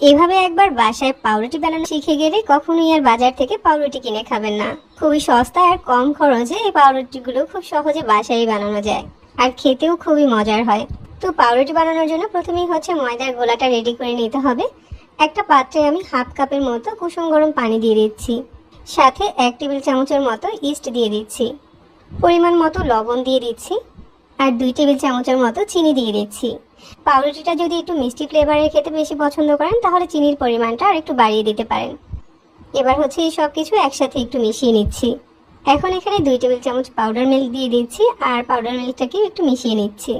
এভাবে একবার বাসায় পাউরুটি বানানো শিখে গেলে কখনোই আর বাজার থেকে পাউরুটি কিনে খাবেন না। খুবই সস্তা আর কম খরচে এই পাউরুটিগুলো খুব সহজে বাসায় বানানো যায়। আর খেতেও খুবই মজার হয়। তো পাউরুটি বানানোর জন্য প্রথমেই হচ্ছে ময়দার গোলাটা রেডি করে নিতে হবে। একটা পাত্রে আমি হাফ কাপের মতো কুসুম গরম পানি দিয়ে দিচ্ছি। সাথে এক টেবিল চামচের মতো ইস্ট দিয়ে দিচ্ছি। পরিমাণ মতো লবণ দিয়ে দিচ্ছি। আর দুই টেবিল চামচের মতো চিনি দিয়ে দিচ্ছি। পাউরুটিটা যদি একটু মিষ্টি ফ্লেভারের খেতে বেশি পছন্দ করেন, তাহলে চিনির পরিমাণটা আর একটু বাড়িয়ে দিতে পারেন। এবার হচ্ছে এই সব কিছু একসাথে একটু মিশিয়ে নিচ্ছি। এখন এখানে দুই টেবিল চামচ পাউডার মিল্ক দিয়ে দিচ্ছি আর পাউডার মিল্কটাকে একটু মিশিয়ে নিচ্ছি।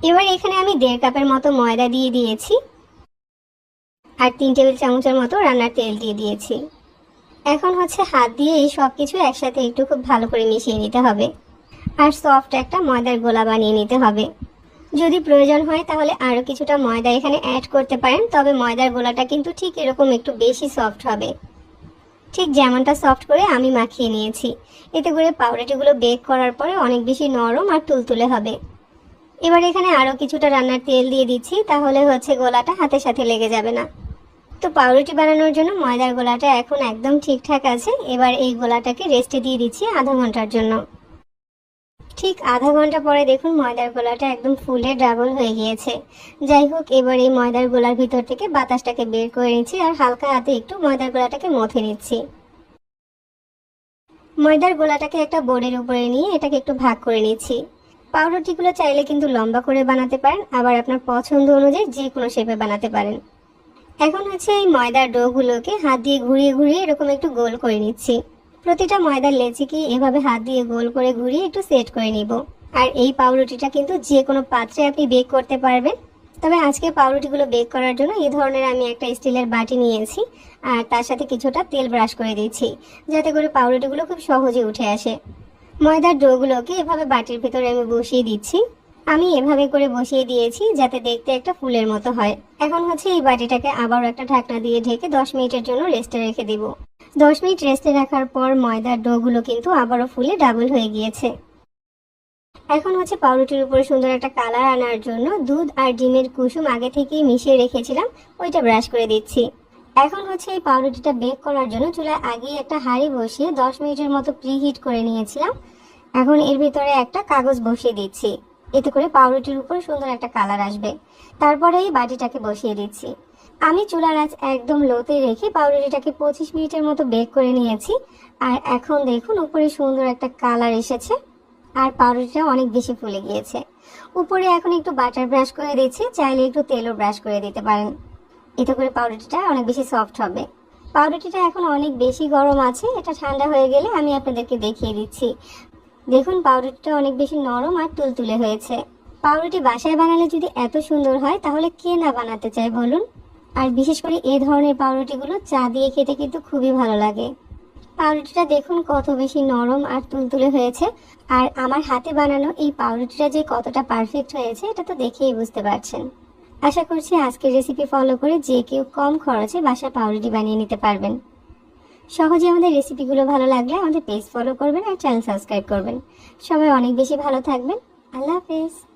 এবার এখানে আমি দেড় কাপের মতো ময়দা দিয়ে দিয়েছি আর তিন টেবিল চামচের মতো রান্নার তেল দিয়ে দিয়েছি। এখন হচ্ছে হাত দিয়ে এই সব কিছু একসাথে একটু খুব ভালো করে মিশিয়ে নিতে হবে। আর সফট একটা ময়দার গোলা বানিয়ে নিতে হবে। যদি প্রয়োজন হয় তাহলে আরও কিছুটা ময়দা এখানে অ্যাড করতে পারেন, তবে ময়দার গোলাটা কিন্তু ঠিক এরকম একটু বেশি সফট হবে। ঠিক যেমনটা সফট করে আমি মাখিয়ে নিয়েছি। এতে করে পাউরুটিগুলো বেক করার পরে অনেক বেশি নরম আর তুলতুলে হবে। এবার এখানে আরও কিছুটা রান্নার তেল দিয়ে দিচ্ছি, তাহলে হচ্ছে গোলাটা হাতের সাথে লেগে যাবে না। তো পাউরুটি বানানোর জন্য ময়দার গোলাটা এখন একদম ঠিকঠাক আছে। এবার এই গোলাটাকে রেস্টে দিয়ে দিচ্ছি আধা ঘণ্টার জন্য। ঠিক আধা ঘণ্টা পরে দেখুন ময়দার গোলাটা একদম ফুলে ডাবল হয়ে গিয়েছে। যাই হোক, এবার এই ময়দার গোলার ভিতর থেকে বাতাসটাকে বের করে নিচ্ছি আর হালকা হাতে একটু ময়দার গোলাটাকে মথে নিচ্ছি। ময়দার গোলাটাকে একটা বোর্ডের উপরে নিয়ে এটাকে একটু ভাগ করে নিচ্ছি। পাউরুটিগুলো চাইলে কিন্তু লম্বা করে বানাতে পারেন, আবার আপনার পছন্দ অনুযায়ী যে কোনো শেপে বানাতে পারেন। এখন হচ্ছে এই ময়দার ডোগুলোকে হাত দিয়ে ঘুরিয়ে ঘুরিয়ে এরকম একটু গোল করে নিচ্ছি। প্রতিটা ময়দার লেচিকে এভাবে হাত দিয়ে গোল করে ঘুরিয়ে একটু সেট করে নিব। আর এই পাউরুটিটা কিন্তু যে কোনো পাত্রে আপনি বেক করতে পারবেন। তবে আজকে পাউরুটিগুলো বেক করার জন্য এই ধরনের আমি একটা স্টিলের বাটি নিয়েছি আর তার সাথে কিছুটা তেল ব্রাশ করে দিচ্ছি যাতে করে পাউরুটিগুলো খুব সহজে উঠে আসে। ময়দার ডোগুলোকে এভাবে বাটির ভিতরে আমি বসিয়ে দিচ্ছি। আমি এভাবে করে বসিয়ে দিয়েছি যাতে দেখতে একটা ফুলের মতো হয়। এখন হচ্ছে এই বাটিটাকে আবারও একটা ঢাকনা দিয়ে ঢেকে দশ মিনিটের জন্য রেস্টে রেখে দিব। দশ মিনিট রেস্টে রাখার পর ময়দার ডোগুলো কিন্তু আবারও ফুলে ডাবল হয়ে গিয়েছে। এখন হচ্ছে পাউরুটির উপরে সুন্দর একটা কালার আনার জন্য দুধ আর ডিমের কুসুম আগে থেকেই মিশিয়ে রেখেছিলাম, ওইটা ব্রাশ করে দিচ্ছি। এখন হচ্ছে এই পাউরুটিটা বেক করার জন্য চুলায় আগেই একটা হাঁড়ি বসিয়ে দশ মিনিটের মতো প্রিহিট করে নিয়েছিলাম। এখন এর ভিতরে একটা কাগজ বসিয়ে দিচ্ছি। এতে করে পাউরুটির উপর সুন্দর একটা কালার আসবে। তারপরে এই বাটিটাকে বসিয়ে দিচ্ছি। আমি চুলার আঁচ একদম লোতে রেখে পাউরুটিটাকে পঁচিশ মিনিটের মতো বেক করে নিয়েছি। আর এখন দেখুন উপরে সুন্দর একটা কালার এসেছে। আর পাউরুটিটা অনেক বেশি ফুলে গিয়েছে। উপরে এখন একটু বাটার ব্রাশ করে দিচ্ছি। চাইলে একটু তেলও ব্রাশ করে দিতে পারেন। এতে করে পাউরুটিটা অনেক বেশি সফট হবে। পাউরুটিটা এখন অনেক বেশি গরম আছে। এটা ঠান্ডা হয়ে গেলে আমি আপনাদেরকে দেখিয়ে দিচ্ছি। দেখুন পাউরুটিটা অনেক বেশি নরম আর তুলতুলে হয়েছে। পাউরুটি বাসায় বানালে যদি এত সুন্দর হয়, তাহলে কে না বানাতে চায় বলুন? আর বিশেষ করে এ ধরনের পাউরুটিগুলো চা দিয়ে খেতে কিন্তু খুবই ভালো লাগে। পাউরুটিটা দেখুন কত বেশি নরম আর তুলতুলে হয়েছে। আর আমার হাতে বানানো এই পাউরুটিটা যে কতটা পারফেক্ট হয়েছে, এটা তো দেখেই বুঝতে পারছেন। আশা করছি আজকের রেসিপি ফলো করে যে কেউ কম খরচে বাসায় পাউরুটি বানিয়ে নিতে পারবেন। সহজে আমাদের রেসিপিগুলো ভালো লাগলে আমাদের পেজ ফলো করবেন আর চ্যানেল সাবস্ক্রাইব করবেন। সবাই অনেক বেশি ভালো থাকবেন। আল্লাহ হাফেজ।